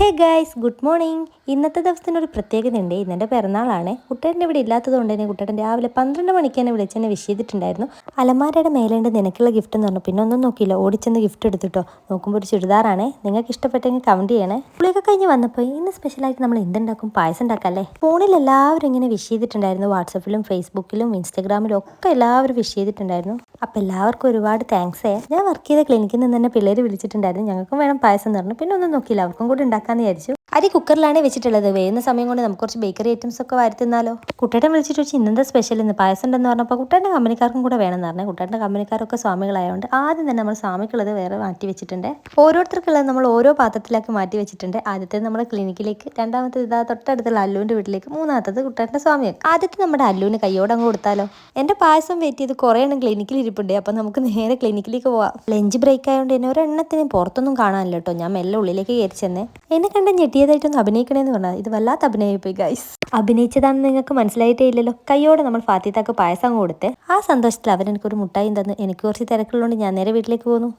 Hey guys good morning. ഇന്നത്തെ ദിവസത്തിന് ഒരു പ്രത്യേകത ഉണ്ട് ഇന്നെന്റെ പിറന്നാളാണ്. കുട്ടേന്റെ ഇവിടെ ഇല്ലാത്തതുകൊണ്ട് തന്നെ കുട്ടേട്ടൻ രാവിലെ പന്ത്രണ്ട് മണിക്ക് തന്നെ വിളിച്ചെന്നെ വിഷ് ചെയ്തിട്ടുണ്ടായിരുന്നു. അലമാരയുടെ മേലേണ്ട് നിനക്കുള്ള ഗിഫ്റ്റ് എന്ന് പറഞ്ഞു. പിന്നെ ഒന്നും നോക്കിയില്ല. ഓടിച്ചെന്ന് ഗിഫ്റ്റ് എടുത്തിട്ടോ. നോക്കുമ്പോൾ ഒരു ചുരിദാറാണ്. നിങ്ങൾക്ക് ഇഷ്ടപ്പെട്ടെങ്കിൽ കമന്റ് ചെയ്യണേ. പുള്ളിയൊക്കെ കഴിഞ്ഞ് വന്നപ്പോൾ ഇന്ന് സ്പെഷ്യലായിട്ട് നമ്മൾ എന്തുണ്ടാക്കും? പായസം ഉണ്ടാക്കാം ഫോണിൽ എല്ലാവരും ഇങ്ങനെ വിഷ് ചെയ്തിട്ടുണ്ടായിരുന്നു. വാട്സപ്പിലും ഫേസ്ബുക്കിലും ഇൻസ്റ്റാഗ്രാമിലും ഒക്കെ എല്ലാവരും വിഷ് ചെയ്തിട്ടുണ്ടായിരുന്നു. അപ്പോൾ എല്ലാവർക്കും ഒരുപാട് താങ്ക്സ് ഞാൻ വർക്ക് ചെയ്ത ക്ലിനിക്കിൽ നിന്ന് തന്നെ പിള്ളേർ വിളിച്ചിട്ടുണ്ടായിരുന്നു. ഞങ്ങൾക്കും വേണം പായസം എന്ന് പറഞ്ഞു. പിന്നെ ഒന്നും നോക്കിയില്ല. അവർക്കും കൂടി ഉണ്ടാക്കാന്ന് വിചാരിച്ചു. അരി കുക്കറിലാണ് വെച്ചിട്ടുള്ളത്. വേവുന്ന സമയം കൊണ്ട് നമുക്ക് കുറച്ച് ബേക്കറി ഐറ്റംസ് ഒക്കെ വരുത്തുന്നാലോ കുട്ടേട്ടൻ വിളിച്ചിട്ട് വെച്ച് ഇന്നത്തെ സ്പെഷ്യൽ ഇന്ന് പായസം ഉണ്ടെന്ന് പറഞ്ഞപ്പോൾ കുട്ടേന്റെ കമ്പനിക്കാർക്കും കൂടെ വേണമെന്ന് പറഞ്ഞു. കുട്ടേന്റെ കമ്പനിക്കാരൊക്കെ സ്വാമികളായതുകൊണ്ട് ആദ്യം തന്നെ നമ്മൾ സ്വാമിക്കുള്ളത് വേറെ മാറ്റി വെച്ചിട്ടുണ്ട്. ഓരോരുത്തർക്കുള്ളത് നമ്മൾ ഓരോ പാത്രത്തിലാക്കി മാറ്റി വെച്ചിട്ടുണ്ട്. ആദ്യത്തെ നമ്മുടെ ക്ലിനിക്കിലേക്ക് രണ്ടാമത്തെ ഇതാ തൊട്ടടുത്തുള്ള അല്ലുവിന്റെ വീട്ടിലേക്ക് മൂന്നാമത്തത് കുട്ടേന്റെ സ്വാമിയാണ് ആദ്യത്തെ നമ്മുടെ അല്ലുവിന് കയ്യോടെ അങ്ങ് കൊടുത്താലോ. എന്റെ പായസം വെയിറ്റ് ചെയ്ത് കുറേ എണ്ണം ക്ലിനിക്കിൽ ഇരിപ്പുണ്ട്. അപ്പം നമുക്ക് നേരെ ക്ലിനിക്കിലേക്ക് പോവാം. ലഞ്ച് ബ്രേക്ക് ആയതുകൊണ്ട് എന്നെ ഒരെണ്ണത്തിനും പുറത്തൊന്നും കാണാനില്ല കേട്ടോ. ഞാൻ മെല്ലെ ഉള്ളിലേക്ക് കയറി ചെന്നേ. എന്നെ കണ്ട ഞെട്ടിയതായിട്ടൊന്ന് അഭിനയിക്കണേന്ന് പറഞ്ഞാൽ ഇത് വല്ലാത്ത അഭിനയിപ്പോയി ഗൈസ് അഭിനയിച്ചതാണെന്ന് നിങ്ങൾക്ക് മനസ്സിലായിട്ടേ ഇല്ലല്ലോ കയ്യോടെ നമ്മൾ ഫാത്തിത്താക്ക് പായസം കൊടുത്ത് ആ സന്തോഷത്തിൽ അവൻ എനിക്കൊരു മുട്ടായും തന്ന് എനിക്ക് കുറച്ച് തിരക്കുള്ളതുകൊണ്ട് ഞാൻ നേരെ വീട്ടിലേക്ക് പോന്നു.